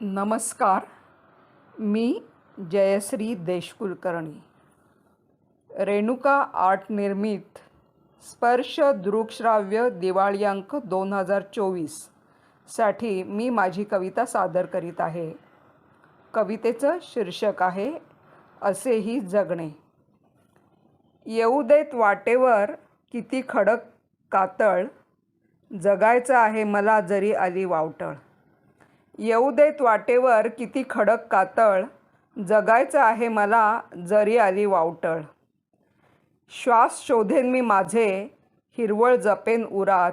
नमस्कार मी जयश्री देशकुलकर्णी. रेणुका आर्ट निर्मित स्पर्श दृकश्राव्य दिवाळी अंक दोन हजार चोवीससाठी मी माझी कविता सादर करीत आहे. कवितेचं शीर्षक आहे असेही जगणे. येऊ देत वाटेवर किती खडक कातळ जगायचं आहे मला जरी आली वावटळ. येऊ देत वाटेवर किती खडक कातळ जगायचं आहे मला जरी आली वावटळ. श्वास शोधेन मी माझे हिरवळ जपेन उरात.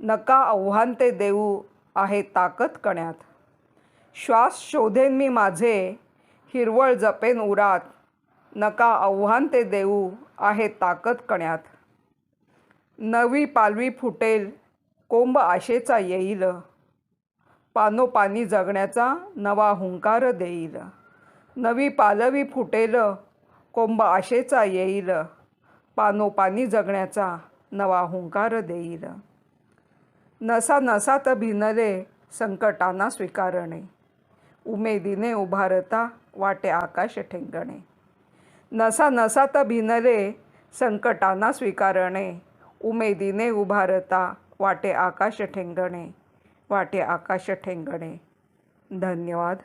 नका आव्हान ते देऊ आहे ताकद कण्यात. श्वास शोधेन मी माझे हिरवळ जपेन उरात. नका आव्हान ते देऊ आहे ताकद कण्यात. नवी पालवी फुटेल कोंब आशेचा येईल. पानोपानी जगण्याचा नवा हुंकार देईल. नवी पालवी फुटेल कोंब आशेचा येईल. पानोपानी जगण्याचा नवा हुंकार देईल. नसा नसात भिनले संकटांना स्वीकारणे. उमेदीने उभारता वाटे आकाश ठेंगणे. नसा नसात भिनले संकटांना स्वीकारणे. उमेदीने उभारता वाटे आकाश ठेंगणे. वाटे आकाश ठेंगणे. धन्यवाद.